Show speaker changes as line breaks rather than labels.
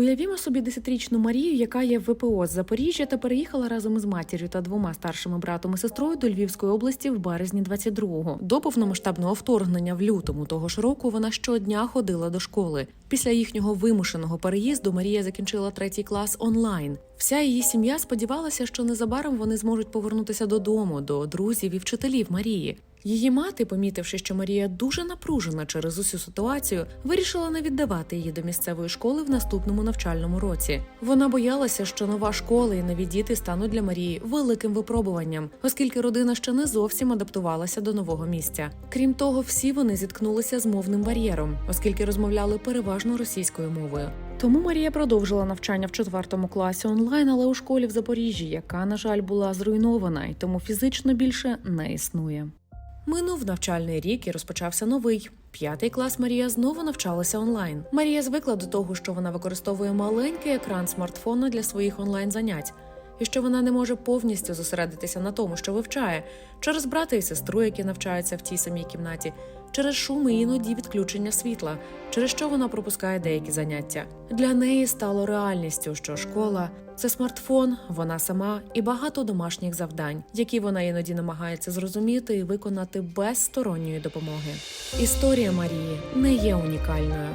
Уявімо собі десятирічну Марію, яка є в ВПО з Запоріжжя та переїхала разом із матір'ю та двома старшими братом і сестрою до Львівської області в березні 22-го. До повномасштабного вторгнення в лютому того ж року вона щодня ходила до школи. Після їхнього вимушеного переїзду Марія закінчила третій клас онлайн. Вся її сім'я сподівалася, що незабаром вони зможуть повернутися додому, до друзів і вчителів Марії. Її мати, помітивши, що Марія дуже напружена через усю ситуацію, вирішила не віддавати її до місцевої школи в наступному навчальному році. Вона боялася, що нова школа і нові діти стануть для Марії великим випробуванням, оскільки родина ще не зовсім адаптувалася до нового місця. Крім того, всі вони зіткнулися з мовним бар'єром, оскільки розмовляли переважно російською мовою. Тому Марія продовжила навчання в четвертому класі онлайн, але у школі в Запоріжжі, яка, на жаль, була зруйнована і тому фізично більше не існує. Минув навчальний рік і розпочався новий. П'ятий клас Марія знову навчалася онлайн. Марія звикла до того, що вона використовує маленький екран смартфона для своїх онлайн занять, і що вона не може повністю зосередитися на тому, що вивчає, через брата і сестру, які навчаються в тій самій кімнаті, через шум і іноді відключення світла, через що вона пропускає деякі заняття. Для неї стало реальністю, що школа це смартфон, вона сама і багато домашніх завдань, які вона іноді намагається зрозуміти і виконати без сторонньої допомоги. Історія Марії не є унікальною.